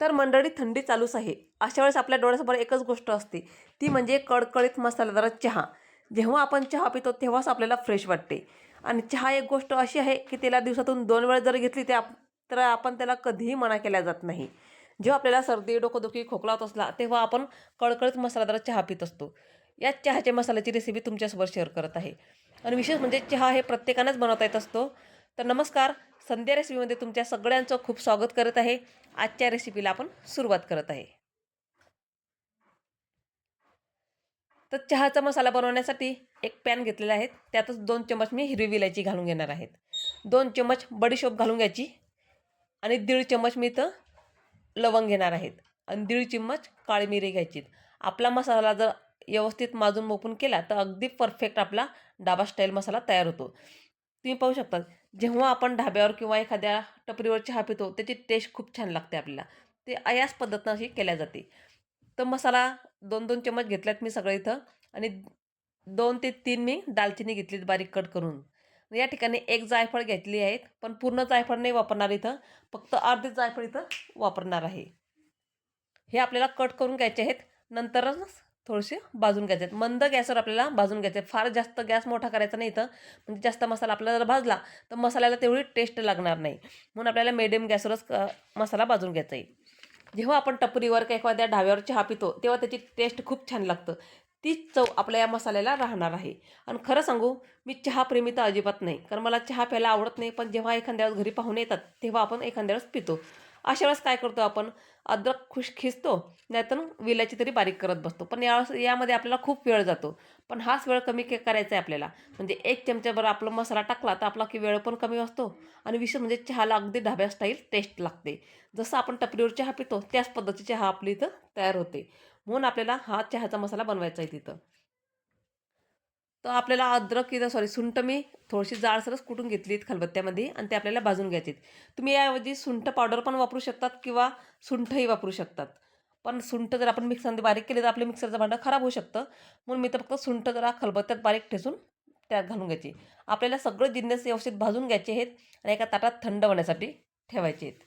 तर मंडळी थंडी चालूच आहे. अशा वेळेस आपल्या डोळ्यासमोर एकच गोष्ट असते. ती म्हणजे कडकडीत मसालेदार चहा. जेव्हा आपण चहा पितो तेव्हाच आपल्याला फ्रेश वाटते. आणि चहा एक गोष्ट अशी आहे की त्याला दिवसातून दोन वेळा जर घेतली ते आप तर आपण त्याला कधीही मना केल्या जात नाही. जेव्हा आपल्याला सर्दी डोकोदुखी खोकला होत असला तेव्हा आपण कडकडीत मसालेदार चहा पित असतो. या चहाच्या मसाल्याची रेसिपी तुमच्यासोबत शेअर करत आहे. आणि विशेष म्हणजे चहा हे प्रत्येकानंच बनवता येत असतो. तर नमस्कार संध्या रेसिपीमध्ये तुमच्या सगळ्यांचं खूप स्वागत करत आहे. आजच्या रेसिपीला आपण सुरुवात करत आहे. तर चहाचा मसाला बनवण्यासाठी एक पॅन घेतलेला आहे. त्यातच दोन चम्मच मी हिरवी विलायची घालून घेणार आहेत दोन चम्मच बडीशोप घालून घ्यायची आणि दीड चम्मच मी इथं लवंग घेणार आहेत आणि दीड चम्मच काळी मिरी घ्यायची. आपला मसाला जर व्यवस्थित माजून मोपून केला तर अगदी परफेक्ट आपला डाबा स्टाईल मसाला तयार होतो. तुम्ही पाहू शकता जेव्हा आपण ढाब्यावर किंवा एखाद्या टपरीवर चहा पितो त्याची टेस्ट खूप छान लागते आपल्याला. ते याच पद्धतीनं अशी केल्या जाते. तर मसाला दोन दोन चम्मच घेतल्यात मी सगळं इथं आणि दोन ते तीन मी दालचिनी घेतली बारीक कट करून. या ठिकाणी एक जायफळ घेतली आहेत पण पूर्ण जायफळ नाही वापरणार इथं. फक्त अर्धे जायफळ इथं वापरणार आहे. हे आपल्याला कट करून घ्यायचे आहेत. नंतरच थोडेसे भाजून घ्यायचे. आहेत मंद गॅसवर आपल्याला भाजून घ्यायचे. आहेत फार जास्त गॅस मोठा करायचा नाही तर म्हणजे जास्त मसाला आपल्याला जर भाजला तर मसाल्याला तेवढी टेस्ट लागणार नाही. म्हणून आपल्याला मिडियम गॅसवरच मसाला भाजून घ्यायचा आहे. जेव्हा आपण टपरीवर किंवा एखाद्या ढाब्यावर चहा पितो तेव्हा त्याची टेस्ट खूप छान लागतं. तीच चव आपल्या या मसाल्याला राहणार आहे. आणि खरं सांगू मी चहा प्रेमी तर अजिबात नाही. कारण मला चहा प्यायला आवडत नाही. पण जेव्हा एखाद्या वेळेस घरी पाहुणे येतात तेव्हा आपण एखाद्या वेळेस पितो. अशा वेळेस काय करतो आपण? अद्रक खुश खिचतो नाहीतर विलायची तरी बारीक करत बसतो. पण या यामध्ये आपल्याला खूप वेळ जातो. पण हाच वेळ कमी के करायचा आहे आपल्याला. म्हणजे एक चमच्याभर आपला मसाला टाकला तर आपला की वेळ पण कमी असतो. आणि विशेष म्हणजे चहाला अगदी ढाब्या स्टाईल टेस्ट लागते. जसं आपण टपरीवर चहा पितो त्याच पद्धतीची चहा आपली इथं तयार होते. म्हणून आपल्याला हा चहाचा मसाला बनवायचा आहे तिथं. तर आपल्याला अद्रक इथं सॉरी सुंठ मी थोडीशी जाडसरच कुटून घेतलीत खलबत्त्यामध्ये आणि ते आपल्याला भाजून घ्यायचीत. तुम्ही याऐवजी सुंठ पावडर पण वापरू शकतात किंवा सुंठही वापरू शकतात. पण सुंठ जर आपण मिक्सरमध्ये बारीक केले तर आपलं मिक्सरचं भांडं खराब होऊ शकतं. म्हणून मी तर फक्त सुंठ जरा खलबत्त्यात बारीक ठेसून त्यात घालून घ्यायची. आपल्याला सगळं जिन्नस व्यवस्थित भाजून घ्यायचे आहेत आणि एका ताटात थंड होण्यासाठी ठेवायचे आहेत.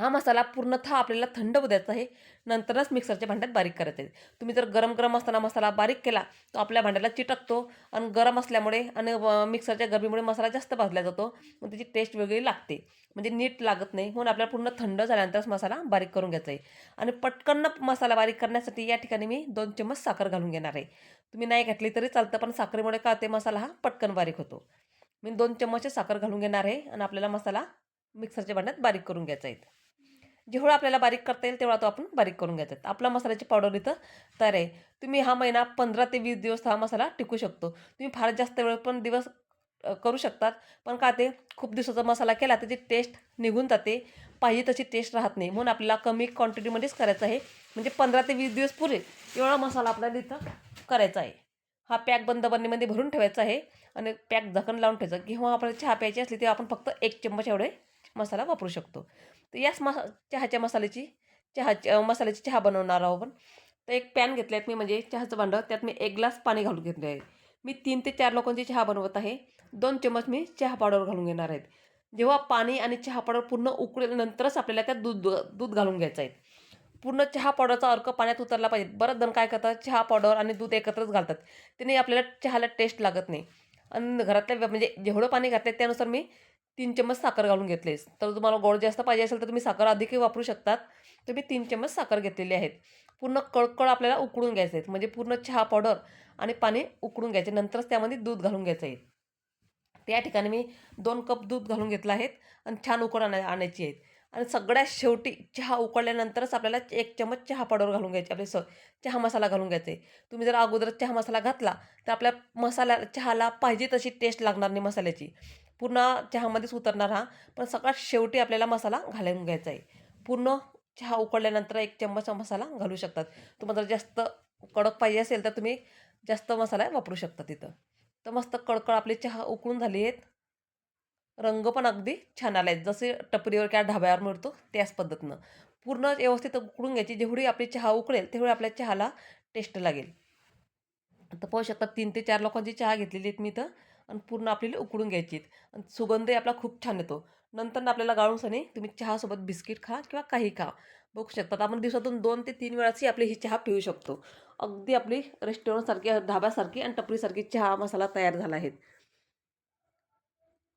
हा मसाला पूर्णतः आपल्याला थंड होऊ द्यायचा आहे. नंतरच मिक्सरच्या भांड्यात बारीक करायचं आहे. तुम्ही जर गरम गरम असताना मसाला बारीक केला तर आपल्या भांड्याला चिटकतो आणि गरम असल्यामुळे आणि मिक्सरच्या गरमीमुळे मसाला जास्त भाजला जातो. मग त्याची टेस्ट वेगळी लागते. म्हणजे नीट लागत नाही. म्हणून आपल्याला पूर्ण थंड झाल्यानंतरच मसाला बारीक करून घ्यायचा आहे. आणि पटकन मसाला बारीक करण्यासाठी या ठिकाणी मी दोन चम्मच साखर घालून घेणार आहे. तुम्ही नाही घातली तरी चालतं पण साखरेमुळे का ते मसाला हा पटकन बारीक होतो. मी दोन चम्मचचे साखर घालून घेणार आहे आणि आपल्याला मसाला मिक्सरच्या भांड्यात बारीक करून घ्यायचा आहे. जेवढं आपल्याला बारीक करता येईल तेवढा तो आपण बारीक करून घ्यायचा आपला मसाल्याची पावडर इथं तयार आहे. तुम्ही हा महिना पंधरा ते वीस दिवस हा मसाला टिकू शकतो. तुम्ही फार जास्त वेळ पण दिवस करू शकतात. पण का ते खूप दिवसाचा मसाला केला त्याची टेस्ट निघून जाते. पाहिजे तशी टेस्ट राहत नाही. म्हणून आपल्याला कमी क्वांटिटीमध्येच करायचं आहे. म्हणजे पंधरा ते वीस दिवस पुरे एवढा मसाला आपल्याला इथं करायचा आहे. हा पॅक बंद बरणीमध्ये भरून ठेवायचा आहे. आणि पॅक झाकण लावून ठेवायचं. किंवा आपल्याला चहा प्यायची असली तेव्हा आपण फक्त एक चम्मच एवढे मसाला वापरू शकतो. तर याच मसा चहाच्या मसाल्याची चहा मसाल्याची चहा बनवणार आहोत आपण. तर एक पॅन घेतले आहेत मी म्हणजे चहाचं भांडं. त्यात मी एक ग्लास पाणी घालून घेतले आहे. मी तीन ते चार लोकांची चहा बनवत आहे. दोन चम्मच मी चहा पावडर घालून घेणार आहेत. जेव्हा पाणी आणि चहा पावडर पूर्ण उकळल्यानंतरच आपल्याला त्यात दूध दूध घालून घ्यायचं आहे. पूर्ण चहा पावडरचा अर्क पाण्यात उतरला पाहिजे. बरंच जण काय करतात? चहा पावडर आणि दूध एकत्रच घालतात. त्याने आपल्याला चहाला टेस्ट लागत नाही. आणि घरातल्या म्हणजे जेवढं पाणी घातलं त्यानुसार मी तीन चम्मच साखर घालून घेतलेस. तर तुम्हाला गोड जास्त पाहिजे असेल तर तुम्ही साखर अधिकही वापरू शकतात. तर मी तीन चम्मच साखर घेतलेली आहेत. पूर्ण कळकळ आपल्याला उकळून घ्यायचे आहेत म्हणजे पूर्ण चहा पावडर आणि पाणी उकळून घ्यायचे नंतरच त्यामध्ये दूध घालून घ्यायचं आहे. त्या ठिकाणी मी दोन कप दूध घालून घेतलं आहेत आणि छान उकळ आणा आणायची आहेत. आणि सगळ्यात शेवटी चहा उकळल्यानंतरच आपल्याला एक चमच चहा पावडर घालून घ्यायची आपले स चहा मसाला घालून घ्यायचा आहे. तुम्ही जर अगोदर चहा मसाला घातला तर आपल्या मसाला चहाला पाहिजे तशी टेस्ट लागणार नाही मसाल्याची. पूर्ण चहामध्येच उतरणार हा. पण सगळ्यात शेवटी आपल्याला मसाला घालून घ्यायचा आहे. पूर्ण चहा उकळल्यानंतर एक चम्मच मसाला घालू शकतात. तुम्हाला जर जास्त कडक पाहिजे असेल तर तुम्ही जास्त मसाला वापरू शकता तिथं. तर मस्त कडकड आपली चहा उकळून झाली आहेत. रंग पण अगदी छान आला आहेत जसे टपरीवर किंवा ढाब्यावर मिळतो त्याच पद्धतीनं. पूर्ण व्यवस्थित उकळून घ्यायची. जेवढी आपली चहा उकळेल तेवढी आपल्या चहाला टेस्ट लागेल. तर पाहू शकता तीन ते चार लोकांची चहा घेतलेली आहेत मी तर आणि पूर्ण आपल्याला उकळून घ्यायची आणि सुगंधही आपला खूप छान येतो. नंतर ना आपल्याला गाळून सनी तुम्ही चहासोबत बिस्किट खा किंवा काही खा. बघू शकतात आपण दिवसातून दोन ते तीन वेळाची आपली ही चहा पिऊ शकतो. अगदी आपली रेस्टॉरंटसारखी ढाब्यासारखी आणि टपरीसारखी चहा मसाला तयार झाला आहे.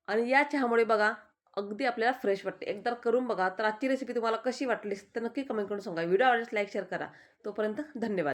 आणि या चहामुळे बघा अगदी आपल्याला फ्रेश वाटते. एकदा करून बघा तर आजची रेसिपी तुम्हाला कशी वाटली तर नक्की कमेंट करून सांगा. व्हिडिओ आवडल्यास लाईक शेअर करा. तोपर्यंत धन्यवाद.